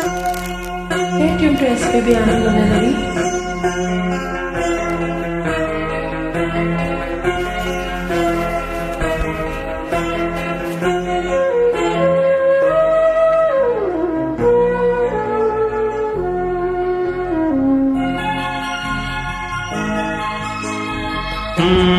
Tube dress पे भी आनंद होने लगी Mm-hmm.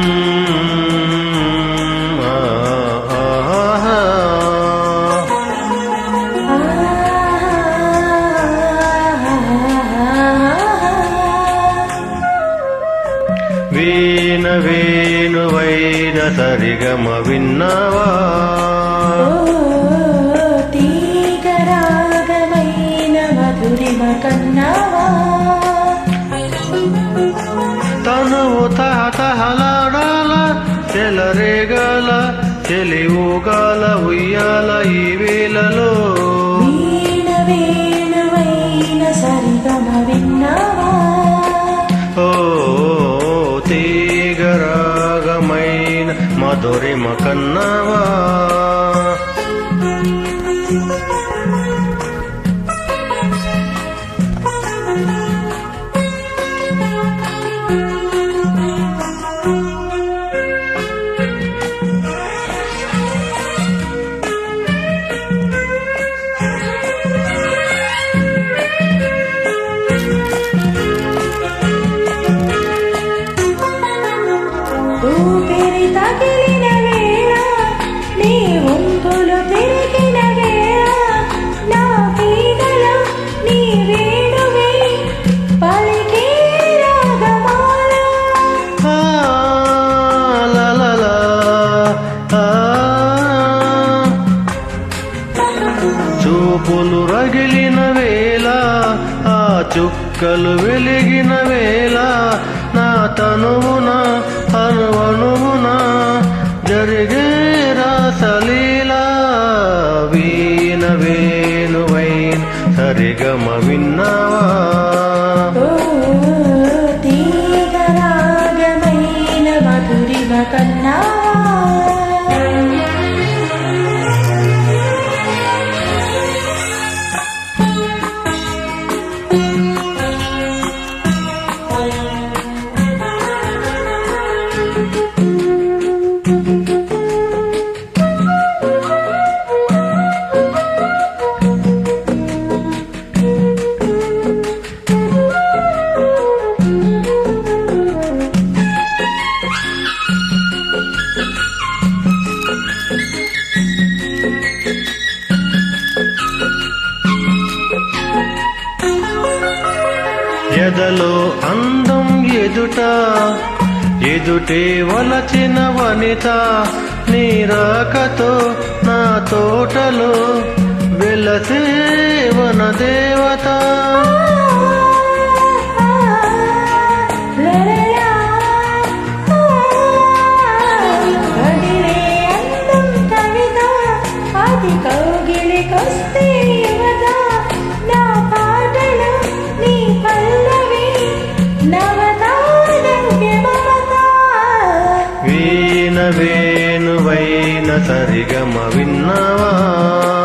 వీణ వేణువైన సరిగమ విన్నావా? తీగరాగమైన మధురిమ కన్నావా? తనువు తహతహలాడాల చెలరేగాల చెలివుగాల ఉయ్యాల ఈ వేళలో మధురిమ కన్నవా? చూపులు రగిలిన వేళ ఆ చుక్కలు వెలిగిన వేళ నా తనువున అనువనువున జరిగే రాసలీలా వీణ వేణువైన్ సరిగమ విన్నావా? ఎదలో అందం ఎదుట ఎదుటే వలచిన వనిత నీరాకతో నా తోటలో వెలసేవన దేవతా. సరిగమ విన్నావా?